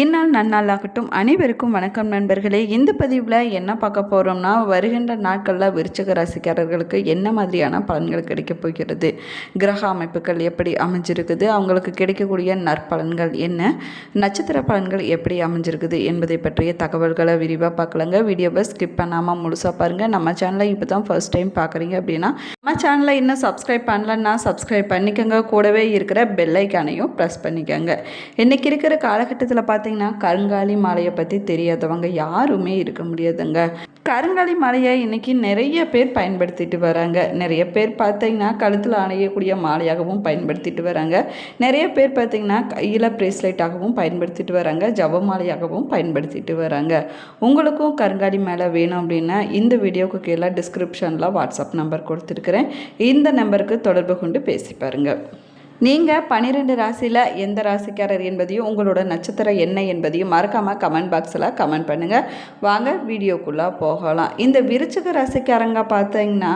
இந்நாள் நன்னாளாகட்டும். அனைவருக்கும் வணக்கம் நண்பர்களே. இந்த பதிவில் என்ன பார்க்க போகிறோம்னா வருகின்ற நாட்களில் விருச்சக ராசிக்காரர்களுக்கு என்ன மாதிரியான பலன்கள் கிடைக்கப் போகிறது? கிரக அமைப்புகள் எப்படி அமைஞ்சிருக்குது? அவங்களுக்கு கிடைக்கக்கூடிய நற்பலன்கள் என்ன? நட்சத்திர பலன்கள் எப்படி அமைஞ்சிருக்குது என்பதை பற்றிய தகவல்களை விரிவாக பார்க்கலாங்க. வீடியோவை ஸ்கிப் பண்ணாமல் முழுசாக பாருங்கள் நம்ம சேனலை இப்போ தான் ஃபர்ஸ்ட் டைம் பார்க்குறீங்க அப்படின்னா நம்ம சேனலை இன்னும் சப்ஸ்கிரைப் பண்ணலன்னா சப்ஸ்கிரைப் பண்ணிக்கோங்க. கூடவே இருக்கிற பெல்லைக்கானையும் ப்ரெஸ் பண்ணிக்கோங்க. இன்றைக்கி இருக்கிற காலகட்டத்தில் பார்த்து பார்த்தீங்கன்னா கருங்காலி மாலையை பற்றி தெரியாதவங்க யாருமே இருக்க முடியாதுங்க. கருங்காலி மாலையை இன்றைக்கி நிறைய பேர் பயன்படுத்திட்டு வராங்க. நிறைய பேர் பார்த்தீங்கன்னா கழுத்தில் அணையக்கூடிய மாலையாகவும் பயன்படுத்திட்டு வராங்க. நிறைய பேர் பார்த்தீங்கன்னா கையில் ப்ரேஸ்லெட்டாகவும் பயன்படுத்திட்டு வராங்க. ஜவ மாலையாகவும் பயன்படுத்திட்டு வராங்க. உங்களுக்கும் கருங்காலி மேலே வேணும் அப்படின்னா இந்த வீடியோவுக்கு கீழே டிஸ்கிரிப்ஷனில் வாட்ஸ்அப் நம்பர் கொடுத்துருக்குறேன். இந்த நம்பருக்கு தொடர்பு கொண்டு பேசி பாருங்கள் நீங்கள் பன்னிரெண்டு ராசியில் எந்த ராசிக்காரர் என்பதையும் உங்களோட நட்சத்திரம் என்ன என்பதையும் மறக்காமல் கமெண்ட் பாக்ஸில் கமெண்ட் பண்ணுங்கள் வாங்க வீடியோக்குள்ளே போகலாம். இந்த விருச்சிக ராசிக்காரங்க பார்த்தீங்கன்னா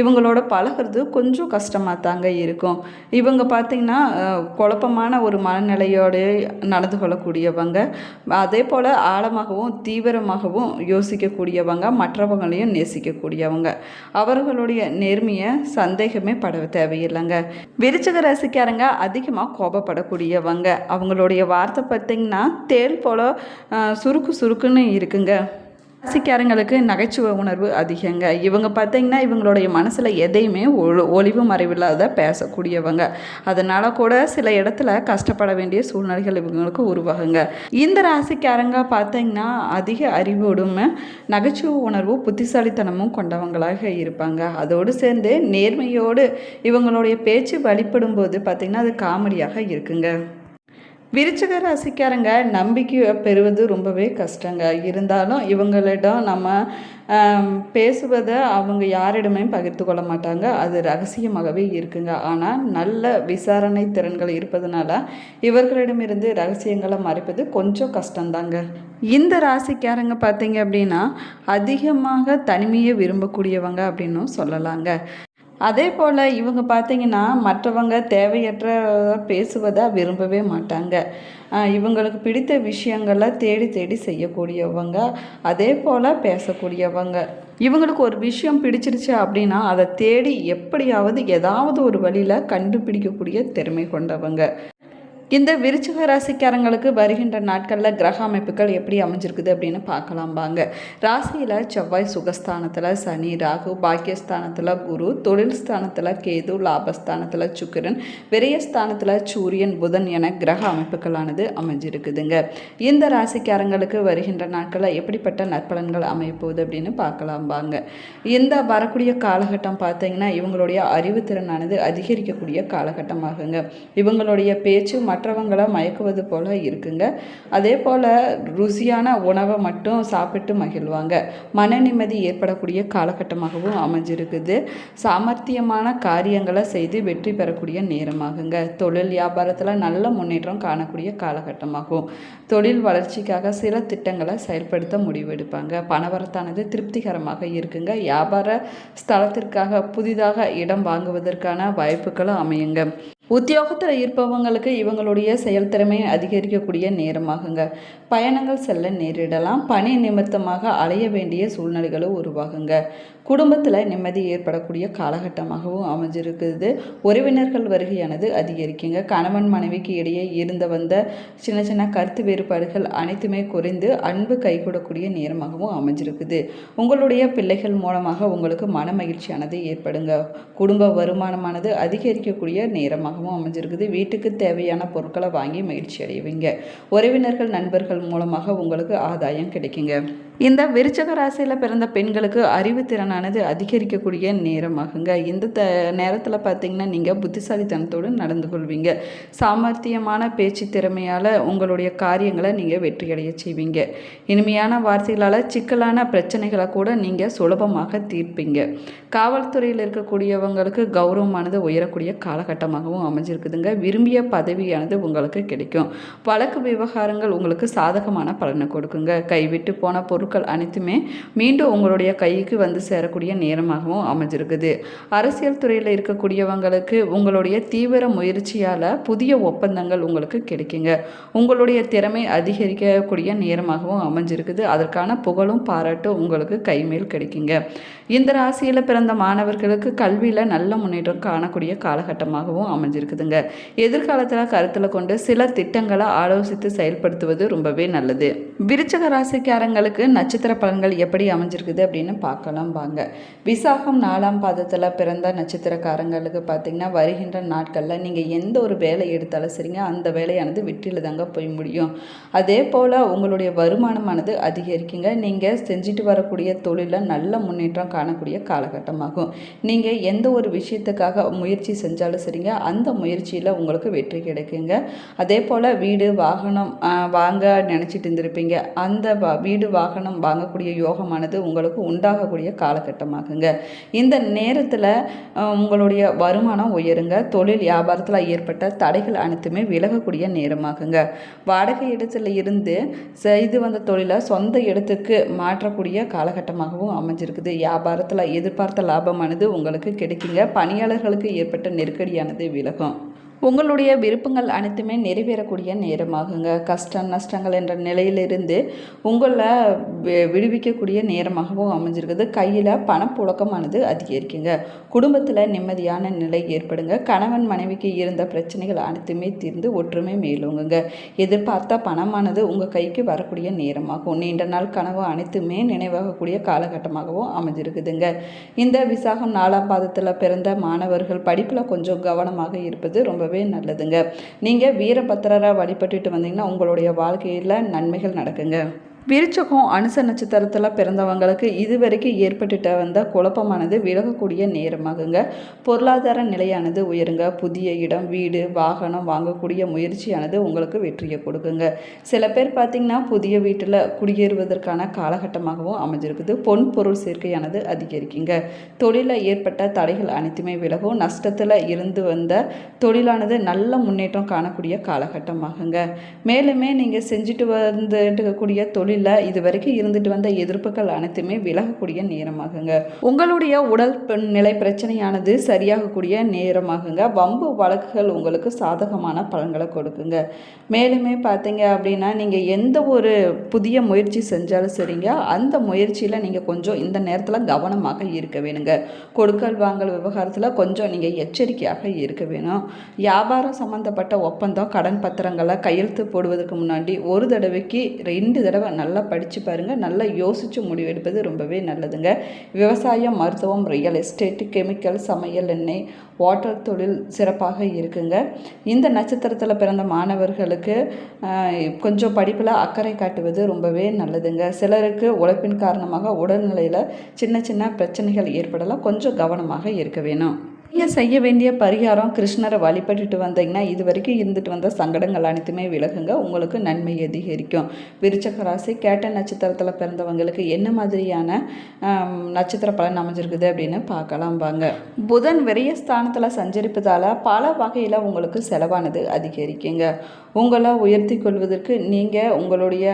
இவங்களோட பழகுறது கொஞ்சம் கஷ்டமாக தாங்க இருக்கும். இவங்க பார்த்தீங்கன்னா குழப்பமான ஒரு மனநிலையோடு நடந்து கொள்ளக்கூடியவங்க. அதே போல் ஆழமாகவும் தீவிரமாகவும் யோசிக்கக்கூடியவங்க மற்றவங்களையும் நேசிக்கக்கூடியவங்க. அவர்களுடைய நேர்மையை சந்தேகமே பட தேவையில்லைங்க. விருச்சிக ராசிக்காரங்க அதிகமாக கோபப்படக்கூடியவங்க. அவங்களுடைய வார்த்தை பார்த்திங்கன்னா தேல் போல் சுருக்கு சுருக்குன்னு இருக்குங்க. ராசிக்காரங்களுக்கு நகைச்சுவை உணர்வு அதிகங்க. இவங்க பார்த்தீங்கன்னா இவங்களுடைய மனசில் எதையுமே ஒளிவு மறைவில்லாத பேசக்கூடியவங்க. அதனால் கூட சில இடத்துல கஷ்டப்பட வேண்டிய சூழ்நிலைகள் இவங்களுக்கு உருவாகுங்க. இந்த ராசிக்காரங்க பார்த்தீங்கன்னா அதிக அறிவோடும் நகைச்சுவை உணர்வும் புத்திசாலித்தனமும் கொண்டவங்களாக இருப்பாங்க. அதோடு சேர்ந்து நேர்மையோடு இவங்களுடைய பேச்சு வழிபடும் போது பார்த்திங்கன்னா அது காமெடியாக இருக்குங்க. விருச்சிக ராசிக்காரங்க நம்பிக்கையை பெறுவது ரொம்பவே கஷ்டங்க. இருந்தாலும் இவங்களிடம் நம்ம பேசுவதை அவங்க யாரிடமே பகிர்ந்து கொள்ள மாட்டாங்க. அது ரகசியமாகவே இருக்குங்க. ஆனால் நல்ல விசாரணை திறன்கள் இருப்பதனால இவர்களிடமிருந்து ரகசியங்களை மறைப்பது கொஞ்சம் கஷ்டம்தாங்க இந்த ராசிக்காரங்க பார்த்தீங்க அப்படின்னா அதிகமாக தனிமையை விரும்பக்கூடியவங்க அப்படின்னும் சொல்லலாங்க. அதே போல் இவங்க பார்த்தீங்கன்னா மற்றவங்க தேவையற்ற பேசுவதை விரும்பவே மாட்டாங்க. இவங்களுக்கு பிடித்த விஷயங்களை தேடி தேடி செய்யக்கூடியவங்க அதே போல் பேசக்கூடியவங்க. இவங்களுக்கு ஒரு விஷயம் பிடிச்சிருச்சு அப்படின்னா அதை தேடி எப்படியாவது ஏதாவது ஒரு வழியில் கண்டுபிடிக்கக்கூடிய திறமை கொண்டவங்க. இந்த விருச்சிக ராசிக்காரங்களுக்கு வருகின்ற நாட்களில் கிரக அமைப்புகள் எப்படி அமைஞ்சிருக்குது அப்படின்னு பார்க்கலாம் வாங்க. ராசியில் செவ்வாய் சுகஸ்தானத்தில் சனி ராகு பாக்கியஸ்தானத்தில் குரு தொழில் ஸ்தானத்தில் கேது லாபஸ்தானத்தில் சுக்கிரன் விரயஸ்தானத்தில் சூரியன் புதன் என கிரக அமைப்புகளானது அமைஞ்சிருக்குதுங்க. இந்த ராசிக்காரங்களுக்கு வருகின்ற நாட்களில் எப்படிப்பட்ட நற்பலன்கள் அமையப்போகுது அப்படின்னு பார்க்கலாம் வாங்க. இந்த வரக்கூடிய காலகட்டம் பார்த்தீங்கன்னா இவங்களுடைய அறிவுத்திறனானது அதிகரிக்கக்கூடிய காலகட்டமாகுங்க. இவங்களுடைய பேச்சு மற்றவங்களை மயக்குவது போல் இருக்குங்க. அதே போல் ருசியான உணவை மட்டும் சாப்பிட்டு மகிழ்வாங்க. மன நிம்மதி ஏற்படக்கூடிய காலகட்டமாகவும் அமைஞ்சிருக்குது. சாமர்த்தியமான காரியங்களை செய்து வெற்றி பெறக்கூடிய நேரமாகுங்க. தொழில் வியாபாரத்தில் நல்ல முன்னேற்றம் காணக்கூடிய காலகட்டமாகும். தொழில் வளர்ச்சிக்காக சில திட்டங்களை செயல்படுத்த முடிவெடுப்பாங்க பணவரத்தானது திருப்திகரமாக இருக்குங்க. வியாபார ஸ்தலத்திற்காக புதிதாக இடம் வாங்குவதற்கான வாய்ப்புகளும் அமையுங்க. உத்தியோகத்தில் இருப்பவங்களுக்கு இவங்களுடைய செயல்திறமை அதிகரிக்கக்கூடிய நேரமாகுங்க. பயணங்கள் செல்ல நேரிடலாம். பணி நிமித்தமாக அலைய வேண்டிய சூழ்நிலைகளும் உருவாகுங்க. குடும்பத்தில் நிம்மதி ஏற்படக்கூடிய காலகட்டமாகவும் அமைஞ்சிருக்குது. உறவினர்கள் வருகையானது அதிகரிக்குங்க. கணவன் மனைவிக்கு இடையே இருந்து வந்த சின்ன சின்ன கருத்து வேறுபாடுகள் அனைத்துமே குறைந்து அன்பு கைகூடக்கூடிய நேரமாகவும் அமைஞ்சிருக்குது. உங்களுடைய பிள்ளைகள் மூலமாக உங்களுக்கு மன மகிழ்ச்சியானது ஏற்படுங்க. குடும்ப வருமானமானது அதிகரிக்கக்கூடிய நேரமாகவும் அமைஞ்சிருக்குது. வீட்டுக்கு தேவையான பொருட்களை வாங்கி மகிழ்ச்சி அடைவீங்க உறவினர்கள் நண்பர்கள் மூலமாக உங்களுக்கு ஆதாயம் கிடைக்குங்க. இந்த விருச்சக ராசியில் பிறந்த பெண்களுக்கு அறிவுத்திறனானது அதிகரிக்கக்கூடிய நேரமாகுங்க. இந்த த நேரத்தில் பார்த்தீங்கன்னா நீங்கள் புத்திசாலித்தனத்தோடு நடந்து கொள்வீங்க. சாமர்த்தியமான பேச்சு திறமையால் உங்களுடைய காரியங்களை நீங்கள் வெற்றியடைய செய்வீங்க. இனிமையான வார்த்தைகளால் சிக்கலான பிரச்சனைகளை கூட நீங்கள் சுலபமாக தீர்ப்பீங்க. காவல்துறையில் இருக்கக்கூடியவங்களுக்கு கௌரவமானது உயரக்கூடிய காலகட்டமாகவும் அமைஞ்சிருக்குதுங்க. விரும்பிய பதவியானது உங்களுக்கு கிடைக்கும். வழக்கு விவகாரங்கள் உங்களுக்கு சாதகமான பலனை கொடுக்குங்க. கைவிட்டு போன பொருள் பொருட்கள் அனைத்துமே மீண்டும் உங்களுடைய கைக்கு வந்து சேரக்கூடிய நேரமாகவும் அமைஞ்சிருக்குது. அரசியல் துறையில் இருக்கக்கூடியவங்களுக்கு உங்களுடைய தீவிர முயற்சியால் புதிய ஒப்பந்தங்கள் உங்களுக்கு கிடைக்குங்க. உங்களுடைய திறமை அதிகரிக்கக்கூடிய நேரமாகவும் அமைஞ்சிருக்குது. அதற்கான புகழும் பாராட்டும் உங்களுக்கு கைமேல் கிடைக்குங்க. இந்த ராசியில் பிறந்த மாணவர்களுக்கு கல்வியில் நல்ல முன்னேற்றம் காணக்கூடிய காலகட்டமாகவும் அமைஞ்சிருக்குதுங்க. எதிர்காலத்தில் கருத்தில் கொண்டு சில திட்டங்களை ஆலோசித்து செயல்படுத்துவது ரொம்பவே நல்லது. விருச்சக ராசிக்காரங்களுக்கு நட்சத்திர பலன்கள் எப்படி அமைஞ்சிருக்குது அப்படின்னு பார்க்கலாம் வாங்க. விசாகம் நாலாம் பாதத்தில் பிறந்த நட்சத்திரக்காரங்களுக்கு பார்த்தீங்கன்னா வருகின்ற நாட்களில் நீங்கள் எந்த ஒரு வேலை எடுத்தாலும் சரிங்க அந்த வேலையானது வெற்றியில் தாங்க போய் முடியும். அதே போல் உங்களுடைய வருமானமானது அதிகரிக்குங்க. நீங்கள் செஞ்சுட்டு வரக்கூடிய தொழிலில் நல்ல முன்னேற்றம் காணக்கூடிய காலகட்டமாகும். நீங்கள் எந்த ஒரு விஷயத்துக்காக முயற்சி செஞ்சாலும் சரிங்க அந்த முயற்சியில் உங்களுக்கு வெற்றி கிடைக்குங்க. அதே போல் வீடு வாகனம் வாங்க நினச்சிட்டு இருந்திருப்பீங்க. அந்த வீடு வாகனம் வாங்கக்கூடிய யோகமானது உங்களுக்கு உண்டாகக்கூடிய காலகட்டமாகுங்க. இந்த நேரத்தில் உங்களுடைய வருமானம் உயருங்க. தொழில் வியாபாரத்தில் ஏற்பட்ட தடைகள் அனைத்துமே விலகக்கூடிய நேரமாகுங்க. வாடகை இடத்துல இருந்து செய்து வந்த தொழிலை சொந்த இடத்துக்கு மாற்றக்கூடிய காலகட்டமாகவும் அமைஞ்சிருக்குது. வியாபாரத்தில் எதிர்பார்த்த லாபமானது உங்களுக்கு கிடைக்குங்க. பணியாளர்களுக்கு ஏற்பட்ட நெருக்கடியானது விலகும். உங்களுடைய விருப்பங்கள் அனைத்துமே நிறைவேறக்கூடிய நேரமாகுங்க. கஷ்டம் நஷ்டங்கள் என்ற நிலையிலிருந்து உங்களை வி- விடுவிக்கக்கூடிய நேரமாகவும் அமைஞ்சிருக்குது. கையில் பணப்புழக்கமானது அதிகரிக்குங்க. குடும்பத்தில் நிம்மதியான நிலை ஏற்படுங்க. கணவன் மனைவிக்கு இருந்த பிரச்சனைகள் அனைத்துமே தீர்ந்து ஒற்றுமை மேலோங்குங்க. எதிர்பார்த்த பணமானது உங்கள் கைக்கு வரக்கூடிய நேரமாகும். நீண்ட நாள் கனவு அனைத்துமே நினைவாகக்கூடிய காலகட்டமாகவும் அமைஞ்சிருக்குதுங்க. இந்த விசாகம் நாலாம் பாதத்தில் பிறந்த மாணவர்கள் படிப்பில் கொஞ்சம் கவனமாக இருப்பது ரொம்பவே நல்லதுங்க. நீங்கள் வீரபத்திரராக வழிபட்டுட்டு வந்தீங்கன்னா உங்களுடைய வாழ்க்கையில் நன்மைகள் நடக்குங்க. விருச்சகம் அனுச நட்சத்திரத்தில் பிறந்தவங்களுக்கு இதுவரைக்கும் ஏற்பட்டுட்ட வந்த குழப்பமானது விலகக்கூடிய நேரமாகுங்க. பொருளாதார நிலையானது உயருங்க. புதிய இடம் வீடு வாகனம் வாங்கக்கூடிய முயற்சியானது உங்களுக்கு வெற்றியை கொடுக்குங்க. சில பேர் பார்த்திங்கன்னா புதிய வீட்டில் குடியேறுவதற்கான காலகட்டமாகவும் அமைஞ்சிருக்குது. பொன் பொருள் சேர்க்கையானது அதிகரிக்குங்க. தொழிலில் ஏற்பட்ட தடைகள் அனைத்துமே விலகும். நஷ்டத்தில் இருந்து வந்த தொழிலானது நல்ல முன்னேற்றம் காணக்கூடிய காலகட்டமாகுங்க. மேலுமே நீங்கள் செஞ்சுட்டு வந்துட்டு இருக்கக்கூடிய தொழிலில் இது வரைக்கும் இருந்துட்டு வந்த எதிர்ப்புகள் அனைத்துமே விலகக்கூடிய நேரமாகுங்க. உங்களுடைய உடல் நிலை பிரச்சனையானது சரியாகக்கூடிய நேரமாகுங்க. வம்பு வழக்குகள் உங்களுக்கு சாதகமான பலன்களை கொடுக்குங்க. மேலுமே பார்த்தீங்க அப்படின்னா நீங்கள் எந்த ஒரு புதிய முயற்சி செஞ்சாலும் சரிங்க. அந்த முயற்சியில் நீங்கள் கொஞ்சம் இந்த நேரத்தில் கவனமாக இருக்க வேணுங்க. கொடுக்கல் வாங்கல் விவகாரத்தில் கொஞ்சம் நீங்கள் எச்சரிக்கையாக இருக்க வேணும். வியாபாரம் சம்மந்தப்பட்ட ஒப்பந்தம் கடன் பத்திரங்களை கையெழுத்து போடுவதற்கு முன்னாடி ஒரு தடவைக்கு ரெண்டு தடவை நல்லா படித்து பாருங்கள் நல்லா யோசித்து முடிவெடுப்பது ரொம்பவே நல்லதுங்க. விவசாயம் மருத்துவம் ரியல் எஸ்டேட் கெமிக்கல் சமையல் எண்ணெய் வாட்டர் தொழில் சிறப்பாக இருக்குங்க. இந்த நட்சத்திரத்தில் பிறந்த மாணவர்களுக்கு கொஞ்சம் படிப்பில் அக்கறை காட்டுவது ரொம்பவே நல்லதுங்க. சிலருக்கு உழைப்பின் காரணமாக உடல்நிலையில் சின்ன சின்ன பிரச்சனைகள் ஏற்படலாம். கொஞ்சம் கவனமாக இருக்க வேணும். நீங்கள் செய்ய வேண்டிய பரிகாரம் கிருஷ்ணரை வழிபட்டுட்டு வந்தீங்கன்னா இது வரைக்கும் இருந்துட்டு வந்த சங்கடங்கள் அனைத்துமே விலகுங்க. உங்களுக்கு நன்மை அதிகரிக்கும். விருச்சக ராசி கேட்ட நட்சத்திரத்தில் பிறந்தவங்களுக்கு என்ன மாதிரியான நட்சத்திர பலன் அமைஞ்சிருக்குது அப்படின்னு பார்க்கலாம் வாங்க. புதன் விரய ஸ்தானத்தில் சஞ்சரிப்பதால் பல வகையில் உங்களுக்கு செலவானது அதிகரிக்குங்க. உங்களை உயர்த்தி கொள்வதற்கு நீங்கள் உங்களுடைய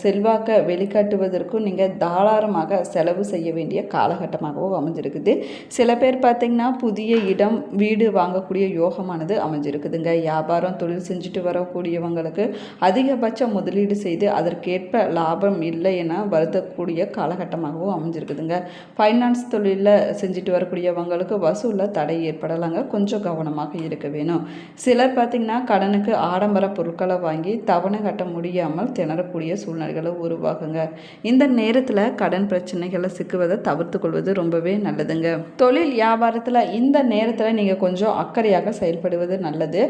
செல்வாக்கை வெளிக்காட்டுவதற்கும் நீங்கள் தாராளமாக செலவு செய்ய வேண்டிய காலகட்டமாகவும் அமைஞ்சிருக்குது. சில பேர் பார்த்திங்கன்னா புதிய இடம் வீடு வாங்கக்கூடிய யோகமானது அமைஞ்சிருக்குதுங்க. வியாபாரம் தொழில் செஞ்சுட்டு வரக்கூடியவங்களுக்கு அதிகபட்ச முதலீடு செய்து அதற்கேற்ப லாபம் இல்லை என வருத்தக்கூடிய காலகட்டமாகவும் அமைஞ்சிருக்குதுங்க. ஃபைனான்ஸ் தொழிலில் செஞ்சுட்டு வரக்கூடியவங்களுக்கு வசூலில் தடை ஏற்படலாங்க. கொஞ்சம் கவனமாக இருக்க வேணும். சிலர் பார்த்திங்கன்னா கடனுக்கு ஆடம்பர பொருட்களை வாங்கி தவணை கட்ட முடியாமல் திணறக்கூடிய சூழ்நிலைகளை உருவாகுங்க இந்த நேரத்தில் கடன் பிரச்சனைகளை சிக்குவதை தவிர்த்து கொள்வது ரொம்பவே நல்லதுங்க. தொழில் வியாபாரத்தில் இந்த நேரத்தில் நீங்கள் கொஞ்சம் அக்கறையாக செயல்படுவது நல்லது.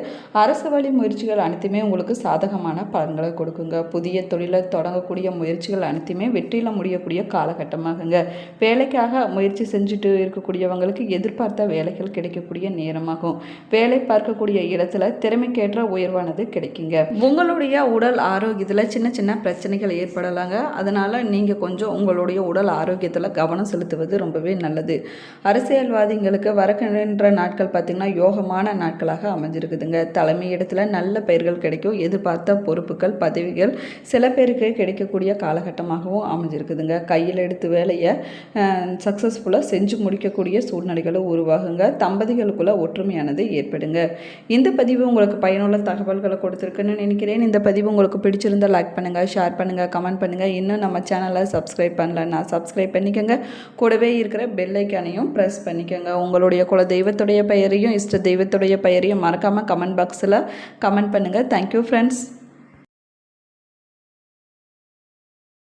அரசு வழி முயற்சிகள் அனைத்துமே உங்களுக்கு சாதகமான பலன்களை கொடுக்குங்க. புதிய தொழிலை தொடங்கக்கூடிய முயற்சிகள் அனைத்துமே வெற்றியில் முடியக்கூடிய காலகட்டமாகுங்க. வேலைக்காக முயற்சி செஞ்சுட்டு இருக்கக்கூடியவங்களுக்கு எதிர்பார்த்த வேலைகள் கிடைக்கக்கூடிய நேரமாகும். வேலை பார்க்கக்கூடிய இடத்துல திறமைக்கேற்ற உயர்வானது கிடைக்குங்க. பண்ணுவீங்க உங்களுடைய உடல் ஆரோக்கியத்தில் சின்ன சின்ன பிரச்சனைகள் ஏற்படலாங்க. அதனால் நீங்கள் கொஞ்சம் உங்களுடைய உடல் ஆரோக்கியத்தில் கவனம் செலுத்துவது ரொம்பவே நல்லது. அரசியல்வாதிகளுக்கு வரக்கின்ற நாட்கள் பார்த்திங்கன்னா யோகமான நாட்களாக அமைஞ்சிருக்குதுங்க. தலைமை இடத்துல நல்ல பெயர்கள் கிடைக்கும். எதிர்பார்த்த பொறுப்புகள் பதவிகள் சில பேருக்கு கிடைக்கக்கூடிய காலகட்டமாகவும் அமைஞ்சிருக்குதுங்க. கையில் எடுத்து வேலையை சக்ஸஸ்ஃபுல்லாக செஞ்சு முடிக்கக்கூடிய சூழ்நிலைகளும் உருவாகுங்க. தம்பதிகளுக்குள்ள ஒற்றுமையானது ஏற்படுங்க. இந்த பதிவு உங்களுக்கு பயனுள்ள தகவல்களை இருக்குன்னு நினைக்கிறேன். இந்த பதிவு உங்களுக்கு பிடிச்சிருந்தா லைக் பண்ணுங்கள் ஷேர் பண்ணுங்கள் கமெண்ட் பண்ணுங்கள் இன்னும் நம்ம சேனலை சப்ஸ்கிரைப் பண்ணலன்னா சப்ஸ்கிரைப் பண்ணிக்கோங்க. கூடவே இருக்கிற பெல்லைக்கானையும் ப்ரெஸ் பண்ணிக்கோங்க. உங்களுடைய குல தெய்வத்துடைய பெயரையும் இஷ்ட தெய்வத்துடைய பெயரையும் மறக்காமல் கமெண்ட் பாக்ஸில் கமெண்ட் பண்ணுங்கள் தேங்க்யூ ஃப்ரெண்ட்ஸ்